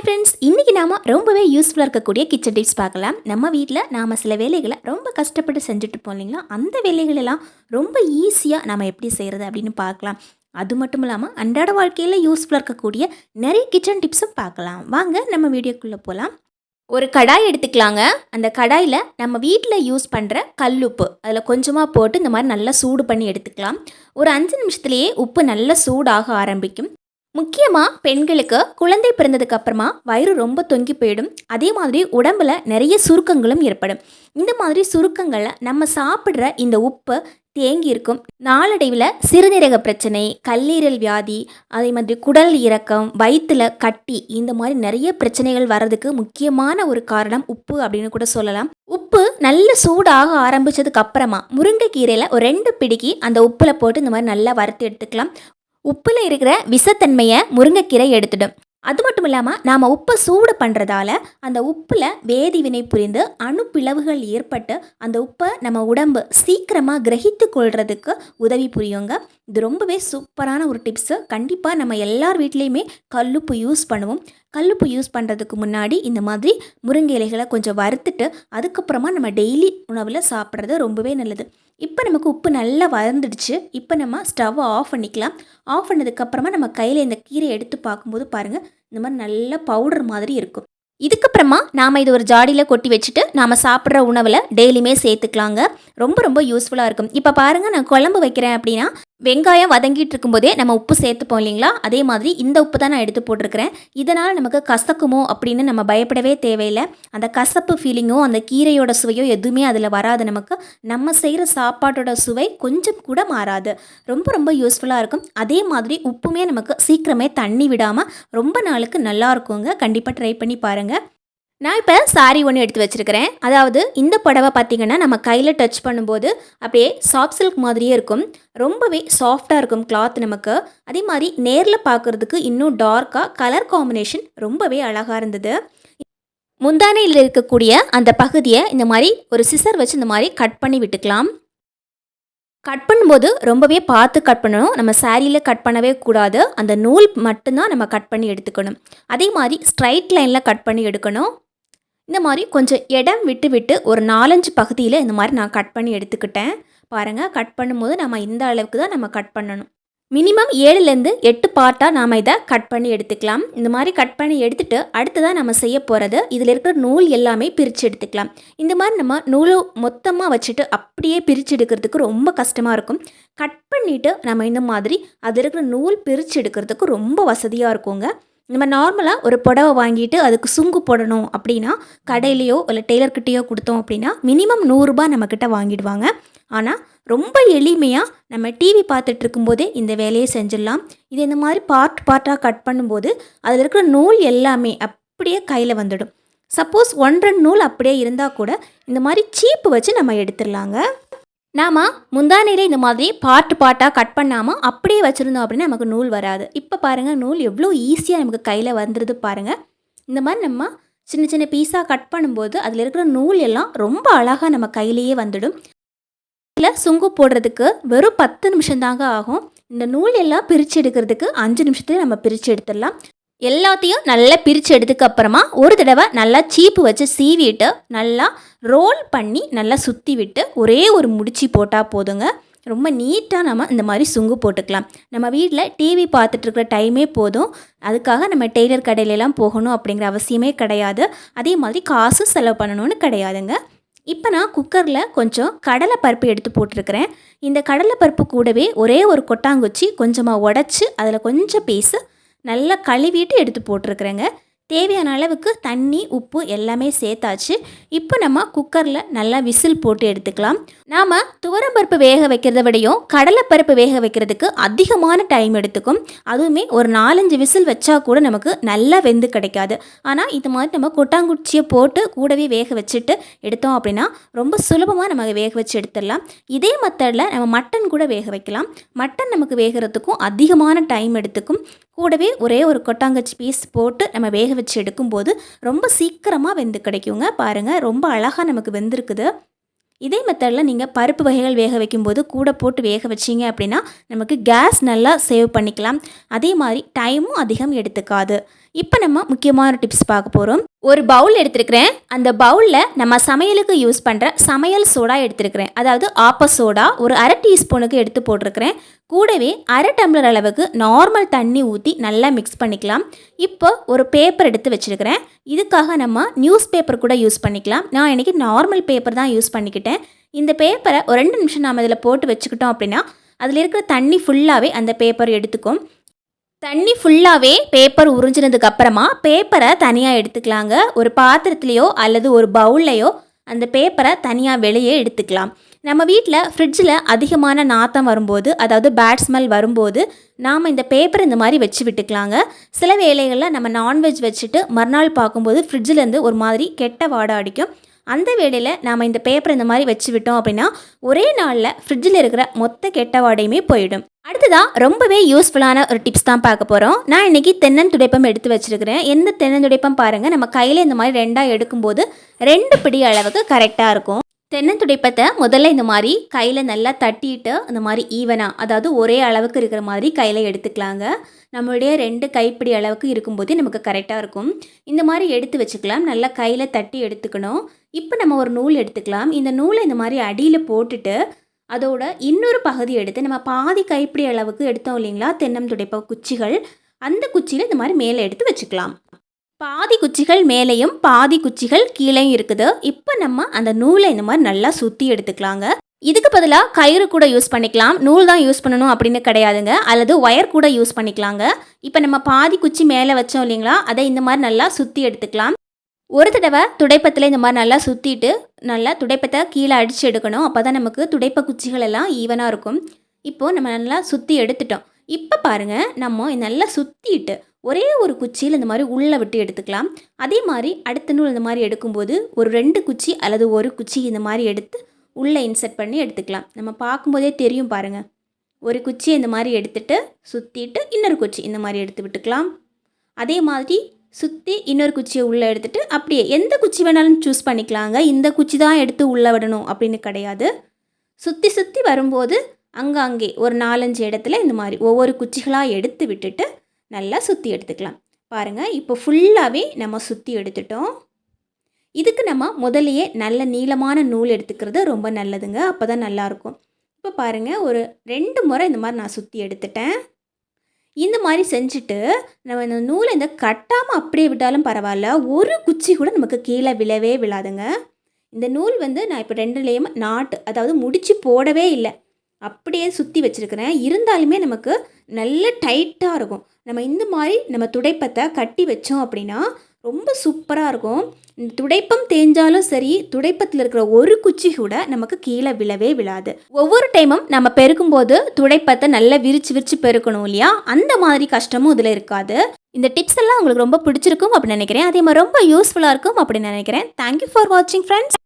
Hi friends இன்றைக்கி நாம் ரொம்பவே யூஸ்ஃபுல்லாக இருக்கக்கூடிய கிச்சன் டிப்ஸ் பார்க்கலாம். நம்ம வீட்டில் நாம் சில வேலைகளை ரொம்ப கஷ்டப்பட்டு செஞ்சுட்டு போனீங்களா இல்லைங்களா? அந்த வேலைகளெல்லாம் ரொம்ப ஈஸியாக நம்ம எப்படி செய்கிறது அப்படின்னு பார்க்கலாம். அது மட்டும் இல்லாமல் அன்றாட வாழ்க்கையில் யூஸ்ஃபுல்லாக இருக்கக்கூடிய நிறைய கிச்சன் டிப்ஸும் பார்க்கலாம். வாங்க நம்ம வீடியோக்குள்ளே போகலாம் ஒரு கடாய் எடுத்துக்கலாங்க. அந்த கடாயில் நம்ம வீட்டில் யூஸ் பண்ணுற கல்லுப்பு அதில் கொஞ்சமாக போட்டு இந்த மாதிரி நல்லா சூடு பண்ணி எடுத்துக்கலாம். ஒரு அஞ்சு நிமிஷத்துலேயே உப்பு நல்லா சூடாக ஆரம்பிக்கும். முக்கியமாக பெண்களுக்கு குழந்தை பிறந்ததுக்கு அப்புறமா வயிறு ரொம்ப தொங்கி போயிடும். அதே மாதிரி உடம்புல நிறைய சுருக்கங்களும் ஏற்படும். இந்த மாதிரி சுருக்கங்களை நம்ம சாப்பிட்ற இந்த உப்பு தேங்கி இருக்கும். நாளடைவில் சிறுநீரக பிரச்சனை கல்லீரல் வியாதி அதே மாதிரி குடல் இறக்கம் வயிற்றுல கட்டி இந்த மாதிரி நிறைய பிரச்சனைகள் வர்றதுக்கு முக்கியமான ஒரு காரணம் உப்பு அப்படின்னு கூட சொல்லலாம். உப்பு நல்ல சூடாக ஆரம்பித்ததுக்கு அப்புறமா முருங்கைக்கீரையில் ஒரு ரெண்டு பிடிக்கி அந்த உப்பில் போட்டு இந்த மாதிரி நல்லா வறுத்து எடுத்துக்கலாம். உப்பில் இருக்கிற விஷத்தன்மையை முருங்கைக்கீரை எடுத்துடும். அது மட்டும் இல்லாமல் நாம் உப்பை சூடு பண்ணுறதால அந்த உப்பில் வேதி வினை புரிந்து அணுப்பிளவுகள் ஏற்பட்டு அந்த உப்பை நம்ம உடம்பு சீக்கிரமாக கிரகித்து கொள்கிறதுக்கு உதவி புரியுங்க. இது ரொம்பவே சூப்பரான ஒரு டிப்ஸு கண்டிப்பாக நம்ம எல்லார் வீட்லேயுமே கல்லுப்பு யூஸ் பண்ணுவோம். கல்லுப்பு யூஸ் பண்ணுறதுக்கு முன்னாடி இந்த மாதிரி முருங்கை இலைகளை கொஞ்சம் வறுத்துட்டு அதுக்கப்புறமா நம்ம டெய்லி உணவில் சாப்பிட்றது ரொம்பவே நல்லது. இப்போ நமக்கு உப்பு நல்லா வளர்ந்துடுச்சு இப்போ நம்ம ஸ்டவ்வை ஆஃப் பண்ணிக்கலாம். ஆஃப் பண்ணதுக்கப்புறமா நம்ம கையில் இந்த கீரையை எடுத்து பார்க்கும்போது பாருங்கள் இந்த மாதிரி நல்ல பவுடர் மாதிரி இருக்கும். இதுக்கப்புறமா நாம் இது ஒரு ஜாடியில் கொட்டி வச்சுட்டு நாம் சாப்பிட்ற உணவில் டெய்லியுமே சேர்த்துக்கலாங்க. ரொம்ப ரொம்ப யூஸ்ஃபுல்லாக இருக்கும். இப்போ பாருங்கள் நான் குழம்பு வைக்கிறேன் அப்படின்னா வெங்காயம் வதங்கிட்டு இருக்கும்போதே நம்ம உப்பு சேர்த்துப்போம் இல்லைங்களா? அதே மாதிரி இந்த உப்பு தான் நான் எடுத்து போட்டிருக்கிறேன். இதனால் நமக்கு கசக்குமோ அப்படின்னு நம்ம பயப்படவே தேவையில்லை. அந்த கசப்பு ஃபீலிங்கோ அந்த கீரையோட சுவையோ எதுவுமே அதில் வராது நமக்கு. நம்ம செய்கிற சாப்பாட்டோட சுவை கொஞ்சம் கூட மாறாது. ரொம்ப ரொம்ப யூஸ்ஃபுல்லாக இருக்கும். அதே மாதிரி உப்புமே நமக்கு சீக்கிரமே தண்ணி விடாமல் ரொம்ப நாளுக்கு நல்லா இருக்குங்க. கண்டிப்பாக ட்ரை பண்ணி பாருங்கள் நான் இப்போ சாரி ஒன்று எடுத்து வச்சுருக்கிறேன். அதாவது இந்த புடவை பார்த்திங்கன்னா நம்ம கையில் டச் பண்ணும்போது அப்படியே சாஃப்ட் சில்க் மாதிரியே இருக்கும். ரொம்பவே சாஃப்டாக இருக்கும் கிளாத் நமக்கு. அதே மாதிரி நேரில் பார்க்குறதுக்கு இன்னும் டார்க்காக கலர் காம்பினேஷன் ரொம்பவே அழகாக இருந்தது. முந்தானையில் இருக்கக்கூடிய அந்த பகுதியை இந்த மாதிரி ஒரு சிசர் வச்சு இந்த மாதிரி கட் பண்ணி விட்டுக்கலாம். கட் பண்ணும்போது ரொம்பவே பார்த்து கட் பண்ணணும். நம்ம சாரியில் கட் பண்ணவே கூடாது. அந்த நூல் மட்டும்தான் நம்ம கட் பண்ணி எடுத்துக்கணும். அதே மாதிரி ஸ்ட்ரைட் லைனில் கட் பண்ணி எடுக்கணும். இந்த மாதிரி கொஞ்சம் இடம் விட்டு விட்டு ஒரு நாலஞ்சு பகுதியில் இந்த மாதிரி நான் கட் பண்ணி எடுத்துக்கிட்டேன். பாருங்கள் கட் பண்ணும்போது நம்ம இந்த அளவுக்கு தான் நம்ம கட் பண்ணணும். மினிமம் ஏழுலேருந்து எட்டு பார்ட்டாக நாம் இதை கட் பண்ணி எடுத்துக்கலாம். இந்த மாதிரி கட் பண்ணி எடுத்துகிட்டு அடுத்ததாக நம்ம செய்ய போகிறது இதில் இருக்கிற நூல் எல்லாமே பிரித்து எடுத்துக்கலாம். இந்த மாதிரி நம்ம நூலை மொத்தமாக வச்சுட்டு அப்படியே பிரித்து எடுக்கிறதுக்கு ரொம்ப கஷ்டமாக இருக்கும். கட் பண்ணிவிட்டு நம்ம இந்த மாதிரி அதில் இருக்கிற நூல் பிரித்து எடுக்கிறதுக்கு ரொம்ப வசதியாக இருக்குங்க. நம்ம நார்மலாக ஒரு புடவை வாங்கிட்டு அதுக்கு சுங்கு போடணும் அப்படின்னா கடையிலையோ இல்லை டெய்லர்கிட்டேயோ கொடுத்தோம் அப்படின்னா மினிமம் நூறுரூபா நம்மக்கிட்ட வாங்கிடுவாங்க. ஆனால் ரொம்ப எளிமையாக நம்ம டிவி பார்த்துட்டு இருக்கும்போதே இந்த வேலையை செஞ்சிடலாம். இது இந்த மாதிரி பார்ட் பார்ட்டாக கட் பண்ணும்போது அதில் இருக்கிற நூல் எல்லாமே அப்படியே கையில் வந்துடும். சப்போஸ் ஒன்றரை நூல் அப்படியே இருந்தால் கூட இந்த மாதிரி சீப்பு வச்சு நம்ம எடுத்துடலாங்க. நாம் முந்தானையில் இந்த மாதிரி பாட்டு பாட்டாக கட் பண்ணாமல் அப்படியே வச்சுருந்தோம் அப்படின்னா நமக்கு நூல் வராது. இப்போ பாருங்கள் நூல் எவ்வளோ ஈஸியாக நமக்கு கையில் வந்துடுது பாருங்கள் இந்த மாதிரி நம்ம சின்ன சின்ன பீஸாக கட் பண்ணும்போது அதில் இருக்கிற நூல் எல்லாம் ரொம்ப அழகாக நம்ம கையிலேயே வந்துடும். இதில் சுங்கு போடுறதுக்கு வெறும் பத்து நிமிஷம் தாங்க ஆகும். இந்த நூல் எல்லாம் பிரித்து எடுக்கிறதுக்கு அஞ்சு நிமிஷத்துலேயே நம்ம பிரித்து எடுத்துடலாம். எல்லாத்தையும் நல்லா பிரித்து எடுத்துக்கு அப்புறமா ஒரு தடவை நல்லா சீப்பு வச்சு சீவிட்டு நல்லா ரோல் பண்ணி நல்லா சுற்றி விட்டு ஒரே ஒரு முடிச்சு போட்டால் போதுங்க. ரொம்ப நீட்டாக நம்ம இந்த மாதிரி சுங்கு போட்டுக்கலாம். நம்ம வீட்டில் டிவி பார்த்துட்ருக்குற டைமே போதும். அதுக்காக நம்ம டெய்லர் கடையிலலாம் போகணும் அப்படிங்கிற அவசியமே கிடையாது. அதே மாதிரி காசு செலவு பண்ணணும்னு கிடையாதுங்க. இப்போ நான் குக்கரில் கொஞ்சம் கடலை பருப்பு எடுத்து போட்டிருக்கிறேன். இந்த கடலை பருப்பு கூடவே ஒரே ஒரு கொட்டாங்குச்சி கொஞ்சமாக உடச்சி அதில் கொஞ்சம் பீஸு நல்லா கழுவிட்டு எடுத்து போட்டிருக்குறேங்க. தேவையான அளவுக்கு தண்ணி உப்பு எல்லாமே சேர்த்தாச்சு. இப்போ நம்ம குக்கரில் நல்லா விசில் போட்டு எடுத்துக்கலாம். நாம் துவரம்பருப்பு வேக வைக்கிறத விடையும் கடலைப்பருப்பு வேக வைக்கிறதுக்கு அதிகமான டைம் எடுத்துக்கும். அதுவுமே ஒரு நாலஞ்சு விசில் வச்சா கூட நமக்கு நல்லா வெந்து கிடைக்காது. ஆனால் இது மாதிரி நம்ம கொட்டாங்குச்சியை போட்டு கூடவே வேக வச்சுட்டு எடுத்தோம் அப்படின்னா ரொம்ப சுலபமாக நம்ம வேக வச்சு எடுத்துடலாம். இதே மெத்தடில் நம்ம மட்டன் கூட வேக வைக்கலாம். மட்டன் நமக்கு வேகிறதுக்கும் அதிகமான டைம் எடுத்துக்கும். கூடவே ஒரே ஒரு கொட்டாங்கச்சி பீஸ் போட்டு நம்ம வேக வச்சு எடுக்கும்போது ரொம்ப சீக்கிரமாக வெந்து கிடைக்குங்க. பாருங்கள் ரொம்ப அழகாக நமக்கு வெந்திருக்குது. இதே மெத்தடில் நீங்கள் பருப்பு வகைகள் வேக வைக்கும்போது கூட போட்டு வேக வச்சிங்க அப்படின்னா நமக்கு கேஸ் நல்லா சேவ் பண்ணிக்கலாம். அதே மாதிரி டைமும் அதிகம் எடுத்துக்காது. இப்போ நம்ம முக்கியமான டிப்ஸ் பார்க்க போகிறோம் ஒரு பவுல் எடுத்துருக்கிறேன். அந்த பவுலில் நம்ம சமையலுக்கு யூஸ் பண்ணுற சமையல் சோடா எடுத்துருக்கிறேன். அதாவது ஆப்ப சோடா ஒரு அரை டீஸ்பூனுக்கு எடுத்து போட்டிருக்கிறேன். கூடவே அரை டம்ளர் அளவுக்கு நார்மல் தண்ணி ஊற்றி நல்லா மிக்ஸ் பண்ணிக்கலாம். இப்போ ஒரு பேப்பர் எடுத்து வச்சுருக்கிறேன். இதுக்காக நம்ம நியூஸ் பேப்பர் கூட யூஸ் பண்ணிக்கலாம். நான் இன்றைக்கி நார்மல் பேப்பர் தான் யூஸ் பண்ணிக்கிட்டேன். இந்த பேப்பரை ஒரு ரெண்டு நிமிஷம் நாம் இதில் போட்டு வச்சுக்கிட்டோம் அப்படின்னா அதில் இருக்கிற தண்ணி ஃபுல்லாகவே அந்த பேப்பர் எடுத்துக்கும். தண்ணி ஃபுல்லாகவே பேப்பர் உறிஞ்சினதுக்கு அப்புறமா பேப்பரை தனியாக எடுத்துக்கலாங்க. ஒரு பாத்திரத்துலேயோ அல்லது ஒரு பவுல்லையோ அந்த பேப்பரை தனியாக வெளியே எடுத்துக்கலாம். நம்ம வீட்டில் ஃப்ரிட்ஜில் அதிகமான நாத்தம் வரும்போது அதாவது பேட் ஸ்மெல் வரும்போது நாம் இந்த பேப்பர் இந்த மாதிரி வச்சு விட்டுக்கலாங்க. சில வேலைகளில் நம்ம நான்வெஜ் வச்சுட்டு மறுநாள் பார்க்கும்போது ஃப்ரிட்ஜிலேருந்து ஒரு மாதிரி கெட்ட வாடை அடிக்கும். அந்த வேளையில் நாம் இந்த பேப்பர் இந்த மாதிரி வச்சு விட்டோம் அப்படின்னா ஒரே நாளில் ஃப்ரிட்ஜில் இருக்கிற மொத்த கெட்ட வாடையுமே போயிடும். அடுத்ததாக ரொம்பவே யூஸ்ஃபுல்லான ஒரு டிப்ஸ் தான் பார்க்க போகிறோம் நான் இன்றைக்கி தென்னந்துடைப்பம் எடுத்து வச்சுருக்கிறேன். எந்த தென்னந்துடைப்பம் பாருங்கள் நம்ம கையில் இந்த மாதிரி ரெண்டாக எடுக்கும்போது ரெண்டு பிடி அளவுக்கு கரெக்டாக இருக்கும். தென்னந்துடைப்பத்தை முதல்ல இந்த மாதிரி கையில் நல்லா தட்டிட்டு இந்த மாதிரி ஈவனாக அதாவது ஒரே அளவுக்கு இருக்கிற மாதிரி கையில் எடுத்துக்கலாங்க. நம்மளுடைய ரெண்டு கைப்பிடி அளவுக்கு இருக்கும்போதே நமக்கு கரெக்டாக இருக்கும். இந்த மாதிரி எடுத்து வச்சுக்கலாம். நல்லா கையில் தட்டி எடுத்துக்கணும். இப்போ நம்ம ஒரு நூல் எடுத்துக்கலாம். இந்த நூலை இந்த மாதிரி அடியில் போட்டுட்டு அதோட இன்னொரு பகுதி எடுத்து நம்ம பாதி கைப்பிடி அளவுக்கு எடுத்தோம் இல்லைங்களா? தென்னம் துடைப்ப குச்சிகள். அந்த குச்சியில் இந்த மாதிரி மேலே எடுத்து வச்சுக்கலாம். பாதி குச்சிகள் மேலேயும் பாதி குச்சிகள் கீழேயும் இருக்குது. இப்போ நம்ம அந்த நூலை இந்த மாதிரி நல்லா சுற்றி எடுத்துக்கலாங்க. இதுக்கு பதிலாக கயிறு கூட யூஸ் பண்ணிக்கலாம். நூல் தான் யூஸ் பண்ணணும் அப்படின்னு கிடையாதுங்க. அல்லது ஒயர் கூட யூஸ் பண்ணிக்கலாங்க. இப்போ நம்ம பாதி குச்சி மேலே வச்சோம் இல்லைங்களா? அதை இந்த மாதிரி நல்லா சுற்றி எடுத்துக்கலாம். ஒரு தடவை துடைப்பத்தில் இந்த மாதிரி நல்லா சுற்றிட்டு நல்லா துடைப்பத்தை கீழே அடித்து எடுக்கணும். அப்போ தான் நமக்கு துடைப்ப குச்சிகள் எல்லாம் ஈவனாக இருக்கும். இப்போது நம்ம நல்லா சுற்றி எடுத்துட்டோம். இப்போ பாருங்கள் நம்ம நல்லா சுற்றிட்டு ஒரே ஒரு குச்சியில் இந்த மாதிரி உள்ளே விட்டு எடுத்துக்கலாம். அதே மாதிரி அடுத்த நூல் இந்த மாதிரி எடுக்கும்போது ஒரு ரெண்டு குச்சி அல்லது ஒரு குச்சி இந்த மாதிரி எடுத்து உள்ளே இன்சர்ட் பண்ணி எடுத்துக்கலாம். நம்ம பார்க்கும்போதே தெரியும் பாருங்கள் ஒரு குச்சி இந்த மாதிரி எடுத்துட்டு சுற்றிட்டு இன்னொரு குச்சி இந்த மாதிரி எடுத்து விட்டுக்கலாம். அதே மாதிரி சுற்றி இன்னொரு குச்சியை உள்ளே எடுத்துகிட்டு அப்படியே எந்த குச்சி வேணாலும் சூஸ் பண்ணிக்கலாங்க. இந்த குச்சி தான் எடுத்து உள்ளே விடணும் அப்படின்னு கிடையாது. சுற்றி சுற்றி வரும்போது அங்கங்கே ஒரு நாலஞ்சு இடத்துல இந்த மாதிரி ஒவ்வொரு குச்சிகளாக எடுத்து விட்டுட்டு நல்லா சுற்றி எடுத்துக்கலாம். பாருங்கள் இப்போ ஃபுல்லாகவே நம்ம சுற்றி எடுத்துட்டோம். இதுக்கு நம்ம முதலையே நல்ல நீளமான நூல் எடுத்துக்கிறது ரொம்ப நல்லதுங்க. அப்போ தான் நல்லாயிருக்கும் இப்போ பாருங்கள் ஒரு ரெண்டு முறை இந்த மாதிரி நான் சுற்றி எடுத்துட்டேன். இந்த மாதிரி செஞ்சுட்டு நம்ம இந்த நூலை இந்த கட்டாமல் அப்படியே விட்டாலும் பரவாயில்ல. ஒரு குச்சி கூட நமக்கு கீழே விழவே விழாதுங்க. இந்த நூல் வந்து நான் இப்போ ரெண்டுலேயும் நாட்டு அதாவது முடித்து போடவே இல்லை. அப்படியே சுற்றி வச்சுருக்கிறேன். இருந்தாலுமே நமக்கு நல்ல டைட்டாக இருக்கும். நம்ம இந்த மாதிரி நம்ம துடைப்பத்தை கட்டி வச்சோம் அப்படின்னா ரொம்ப சூப்பராக இருக்கும். இந்த துடைப்பம் தேஞ்சாலும் சரி துடைப்பத்தில் இருக்கிற ஒரு குச்சி கூட நமக்கு கீழே விழவே விழாது. ஒவ்வொரு டைமும் நம்ம பெருக்கும்போது துடைப்பத்தை நல்லா விரிச்சு விரிச்சு பெருக்கணும் இல்லையா? அந்த மாதிரி கஷ்டமும் இதில் இருக்காது. இந்த டிப்ஸ் எல்லாம் உங்களுக்கு ரொம்ப பிடிச்சிருக்கும் அப்படின்னு நினைக்கிறேன். அதே மாதிரி ரொம்ப யூஸ்ஃபுல்லாக இருக்கும் அப்படின்னு நினைக்கிறேன். தேங்க்யூ ஃபார் வாட்சிங் ஃப்ரெண்ட்ஸ்